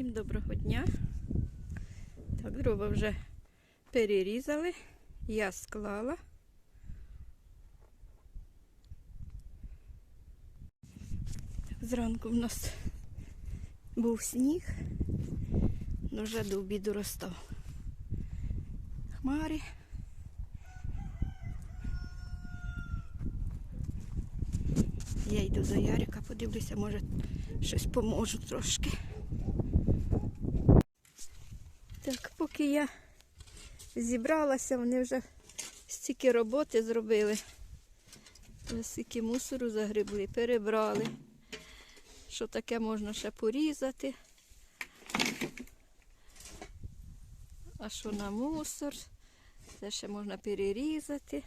Всім доброго дня. Так, дрова вже перерізали, я склала. Зранку в нас був сніг, але вже до обіду розстав. Хмари. Я йду до Ярика, подивлюся, може щось поможу трошки. Поки я зібралася, вони вже стільки роботи зробили. Вже Стільки мусору загребли, перебрали. Що таке можна ще порізати. А що на мусор? Це ще можна перерізати.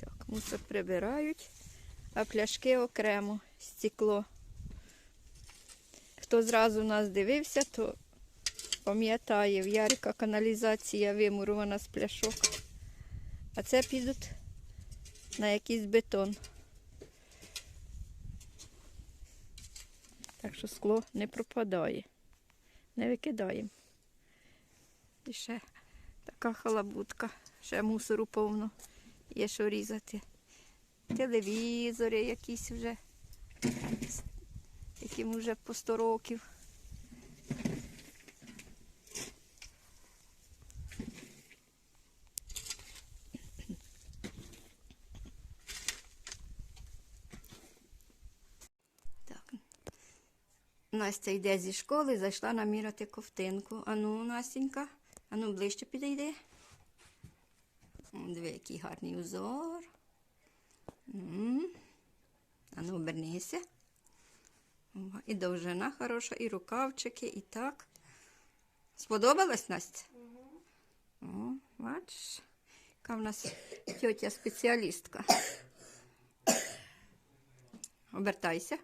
Так, мусор прибирають, а пляшки окремо, стекло. Хто зразу нас дивився, то пам'ятає, в Ярика каналізація вимурована з пляшок. А це підуть на якийсь бетон. Так що скло не пропадає. Не викидаємо. І ще така халабутка, ще мусору повно. Є що різати. Телевізори якісь вже, яким вже по 100 років. Так. Настя йде зі школи, зайшла наміряти ковтинку. Ану, Настенька, ану ближче підійди. Диви, який гарний узор. Ану, обернися. І довжина хороша, і рукавчики, і так. Сподобалась Настя? О, бачиш, яка в нас тьотя спеціалістка. Обертайся.